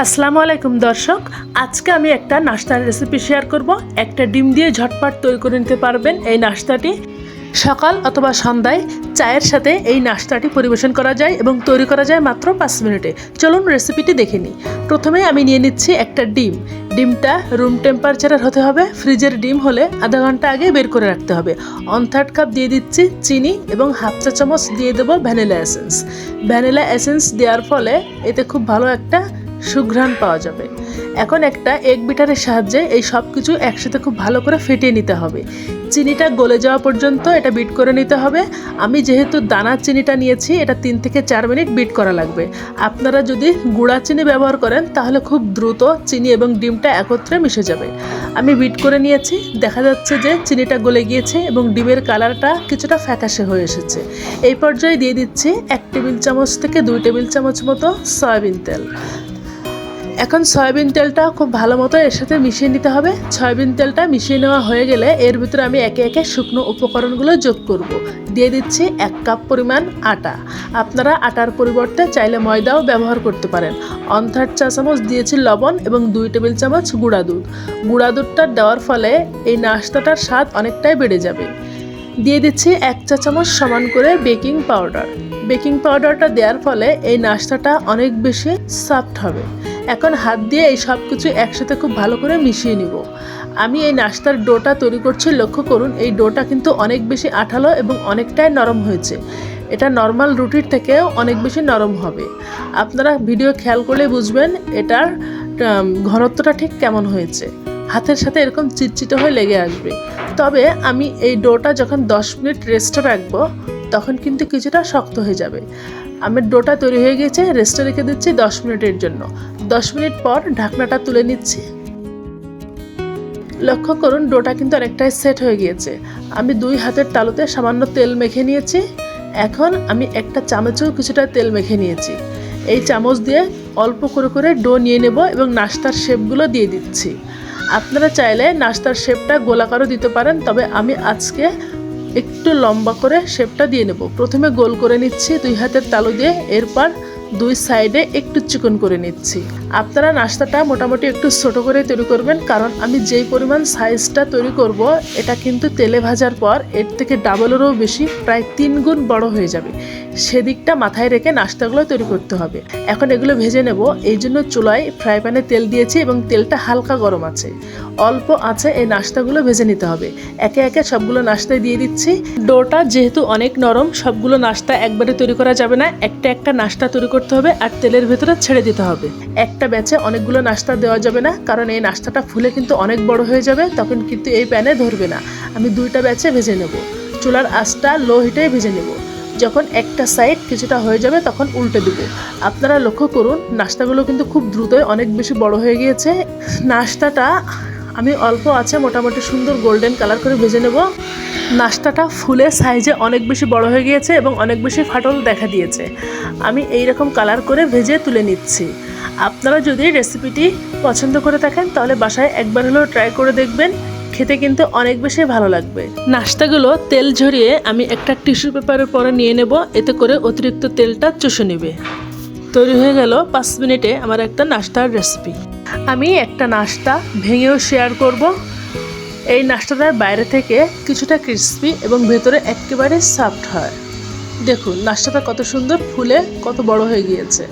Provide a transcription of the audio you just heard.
আসসালামু আলাইকুম দর্শক, আজকে আমি একটা নাস্তার রেসিপি শেয়ার করব। একটা ডিম দিয়ে ঝটপট তৈরি করে নিতে পারবেন এই নাস্তাটি। সকাল অথবা সন্ধ্যায় চায়ের সাথে এই নাস্তাটি পরিবেশন করা যায় এবং তৈরি করা যায় মাত্র পাঁচ মিনিটে। চলুন রেসিপিটি দেখে নিই। প্রথমে আমি নিয়ে নিচ্ছি একটা ডিম। ডিমটা রুম টেম্পারেচারের হতে হবে। ফ্রিজের ডিম হলে আধা ঘণ্টা আগে বের করে রাখতে হবে। অন থার্ড কাপ দিয়ে দিচ্ছি চিনি এবং হাফ চা চামচ দিয়ে দেবো ভ্যানিলা এসেন্স ভ্যানিলা এসেন্স দেওয়ার ফলে এতে খুব ভালো একটা সুঘ্রাণ পাওয়া যাবে। এখন একটা এগ বিটারের সাহায্যে এই সব কিছু একসাথে খুব ভালো করে ফেটিয়ে নিতে হবে। চিনিটা গলে যাওয়া পর্যন্ত এটা বিট করে নিতে হবে। আমি যেহেতু দানার চিনিটা নিয়েছি, এটা তিন থেকে চার মিনিট বিট করা লাগবে। আপনারা যদি গুঁড়া চিনি ব্যবহার করেন, তাহলে খুব দ্রুত চিনি এবং ডিমটা একত্রে মিশে যাবে। আমি বিট করে নিয়েছি। দেখা যাচ্ছে যে চিনিটা গলে গিয়েছে এবং ডিমের কালারটা কিছুটা ফ্যাকাশে হয়ে এসেছে। এই পর্যায়ে দিয়ে দিচ্ছি এক টেবিল চামচ থেকে দুই টেবিল চামচ মতো সয়াবিন তেল। এখন সয়াবিন তেলটা খুব ভালো মতো এর সাথে মিশিয়ে নিতে হবে। সয়াবিন তেলটা মিশিয়ে নেওয়া হয়ে গেলে এর ভিতরে আমি একে একে শুকনো উপকরণগুলো যোগ করব। দিয়ে দিচ্ছি এক কাপ পরিমাণ আটা। আপনারা আটার পরিবর্তে চাইলে ময়দাও ব্যবহার করতে পারেন। অন থার্ড চা চামচ দিয়েছি লবণ এবং দুই টেবিল চামচ গুঁড়া দুধ। গুঁড়া দুধটা দেওয়ার ফলে এই নাস্তাটার স্বাদ অনেকটাই বেড়ে যাবে। দিয়ে দিচ্ছি এক চা চামচ সমান করে বেকিং পাউডার। বেকিং পাউডারটা দেওয়ার ফলে এই নাস্তাটা অনেক বেশি সফট হবে। এখন হাত দিয়ে এই সব কিছু একসাথে খুব ভালো করে মিশিয়ে নিব। আমি এই নাস্তার ডোটা তৈরি করছি, লক্ষ্য করুন, এই ডোটা কিন্তু অনেক বেশি আঠালো এবং অনেকটাই নরম হয়েছে। এটা নর্মাল রুটির থেকেও অনেক বেশি নরম হবে। আপনারা ভিডিও খেয়াল করলে বুঝবেন এটার ঘনত্বটা ঠিক কেমন হয়েছে। হাতের সাথে এরকম চিটচিটে হয়ে লেগে আসবে। তবে আমি এই ডোটা যখন 10 মিনিট রেস্টে রাখব, তখন কিন্তু কিছুটা শক্ত হয়ে যাবে। আমার ডোটা তৈরি হয়ে গেছে, রেস্টে রেখে দিচ্ছি 10 মিনিটের জন্য। 10 মিনিট পর ঢাকনাটা তুলে নিচ্ছি। লক্ষ্য করুন, ডোটা কিন্তু অনেকটাই সেট হয়ে গিয়েছে। আমি দুই হাতের তালুতে সামান্য তেল মেখে নিয়েছি। এখন আমি একটা চামচেও কিছুটা তেল মেখে নিয়েছি। এই চামচ দিয়ে অল্প করে করে ডো নিয়ে নেব এবং নাস্তার শেপগুলো দিয়ে দিচ্ছি। আপনারা চাইলে নাস্তার শেপটা গোলাকারও দিতে পারেন, তবে আমি আজকে একটু লম্বা করে শেপটা দিয়ে নেব। প্রথমে গোল করে নিচ্ছি দুই হাতের তালু দিয়ে, এরপর দুই সাইডে একটু চিকন করে নিচ্ছি। আপনারা নাস্তাটা মোটামুটি একটু ছোট করে তৈরি করবেন, কারণ আমি যেই পরিমাণ সাইজটা তৈরি করব, এটা কিন্তু তেলে ভাজার পর এর থেকে ডাবলেরও বেশি, প্রায় তিন গুণ বড় হয়ে যাবে। সেদিকটা মাথায় রেখে নাস্তাগুলো তৈরি করতে হবে। এখন এগুলো ভেজে নেব। এই জন্য চুলায় ফ্রাই প্যানে তেল দিয়েছি এবং তেলটা হালকা গরম আছে। অল্প আছে এই নাস্তাগুলো ভেজে নিতে হবে। একে একে সবগুলো নাস্তায় দিয়ে দিচ্ছি। ডোটা যেহেতু অনেক নরম, সবগুলো নাস্তা একবারে তৈরি করা যাবে না। একটা একটা নাস্তা তৈরি করতে হবে আর তেলের ভেতরে ছেড়ে দিতে হবে। একটা ব্যাচে অনেকগুলো নাস্তা দেওয়া যাবে না, কারণ এই নাস্তাটা ফুলে কিন্তু অনেক বড় হয়ে যাবে, তখন কিন্তু এই প্যানে ধরবে না। আমি দুইটা ব্যাচে ভেজে নেব। চুলার আঁচটা লো হিটেই ভেজে নেব। যখন একটা সাইড কিছুটা হয়ে যাবে, তখন উল্টে দেব। আপনারা লক্ষ্য করুন, নাস্তাগুলো কিন্তু খুব দ্রুতই অনেক বেশি বড় হয়ে গিয়েছে। নাস্তাটা আমি অল্প আছে, মোটামুটি সুন্দর গোল্ডেন কালার করে ভেজে নেব। নাস্তাটা ফুলে সাইজে অনেক বেশি বড় হয়ে গিয়েছে এবং অনেক বেশি ফাটল দেখা দিয়েছে। আমি এই রকম কালার করে ভেজে তুলে নিচ্ছি। আপনারা যদি রেসিপিটি পছন্দ করে থাকেন, তাহলে বাসায় একবার হলেও ট্রাই করে দেখবেন। খেতে কিন্তু অনেক বেশি ভালো লাগবে। নাস্তাগুলো তেল ঝরিয়ে আমি একটা টিস্যু পেপারের পরে নিয়ে নেব, এতে করে অতিরিক্ত তেলটা চুষে নেবে। তৈরি হয়ে গেল পাঁচ মিনিটে আমার একটা নাস্তার রেসিপি আমি একটা নাস্তা ভেঙেও শেয়ার করব। এই নাস্তাটার বাইরে থেকে কিছুটা ক্রিস্পি এবং ভেতরে একেবারে সফট হয়। দেখুন, নাস্তাটা কত সুন্দর, ফুলে কত বড় হয়ে গিয়েছে।